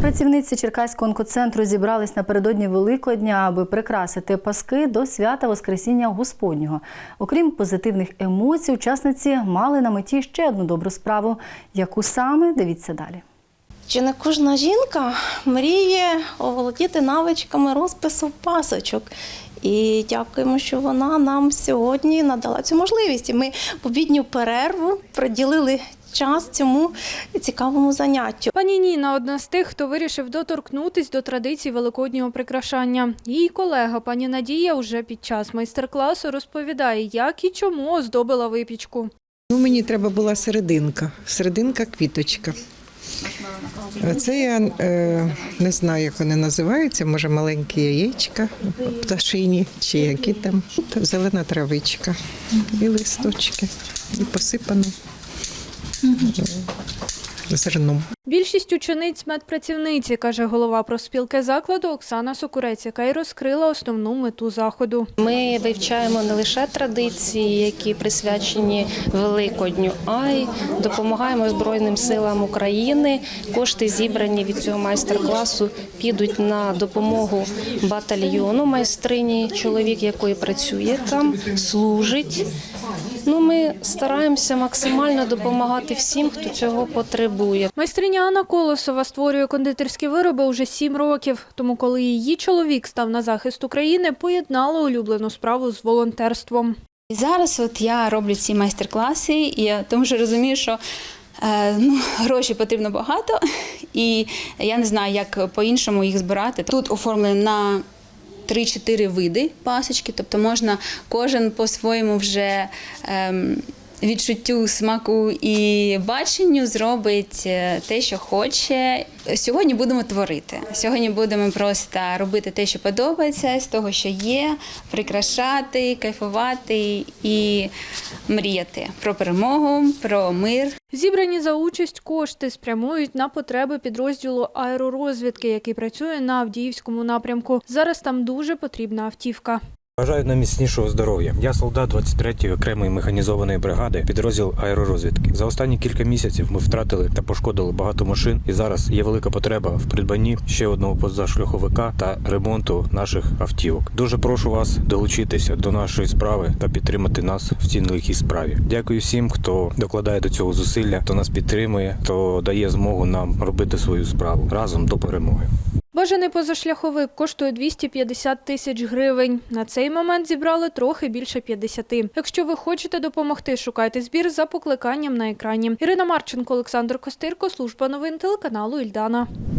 Медпрацівниці Черкаського онкоцентру зібрались напередодні Великодня, аби прикрасити паски до свята Воскресіння Господнього. Окрім позитивних емоцій, учасниці мали на меті ще одну добру справу. Яку саме дивіться далі. Чи не кожна жінка мріє оволодіти навичками розпису пасочок? І дякуємо, що вона нам сьогодні надала цю можливість. І ми в обідню перерву приділили час цьому цікавому заняттю. Пані Ніна одна з тих, хто вирішив доторкнутись до традицій великоднього прикрашання. Її колега пані Надія вже під час майстер-класу розповідає, як і чому оздобила випічку. Ну, мені треба була серединка, серединка квіточка. Це я е, не знаю, як вони називаються, може маленькі яєчка, пташині чи які там. Зелена травичка і листочки, і посипано зерном. Більшість учениць медпрацівниці, каже голова профспілки закладу Оксана Сокурець, яка й розкрила основну мету заходу. Ми вивчаємо не лише традиції, які присвячені Великодню, а й допомагаємо Збройним силам України. Кошти, зібрані від цього майстер-класу, підуть на допомогу батальйону майстрині, чоловік якої працює там, служить. Ну, ми стараємося максимально допомагати всім, хто цього потребує. Майстриня Анна Колосова створює кондитерські вироби уже сім років. Тому, коли її чоловік став на захист України, поєднала улюблену справу з волонтерством. І зараз от я роблю ці майстер-класи, і я тому що розумію, що е, ну, грошей потрібно багато, і я не знаю, як по-іншому їх збирати. Тут оформлено на 3-4 види пасочки, тобто можна кожен по-своєму вже. ем, Відчуттю смаку і баченню зробить е, те, що хоче. Сьогодні будемо творити. Сьогодні будемо просто робити те, що подобається, з того, що є, прикрашати, кайфувати і мріяти про перемогу, про мир. Зібрані за участь кошти спрямують на потреби підрозділу аеророзвідки, який працює на Авдіївському напрямку. Зараз там дуже потрібна автівка. Бажаю нам міцнішого здоров'я. Я солдат 23-ї окремої механізованої бригади, підрозділ аеророзвідки. За останні кілька місяців ми втратили та пошкодили багато машин, і зараз є велика потреба в придбанні ще одного позашляховика та ремонту наших автівок. Дуже прошу вас долучитися до нашої справи та підтримати нас в цій нелегкій справі. Дякую всім, хто докладає до цього зусилля, хто нас підтримує, хто дає змогу нам робити свою справу разом до перемоги. Бажаний позашляховик коштує 250 тисяч гривень. На цей момент зібрали трохи більше 50. Якщо ви хочете допомогти, шукайте збір за покликанням на екрані. Ірина Марченко, Олександр Костирко, служба новин телеканалу Ільдана.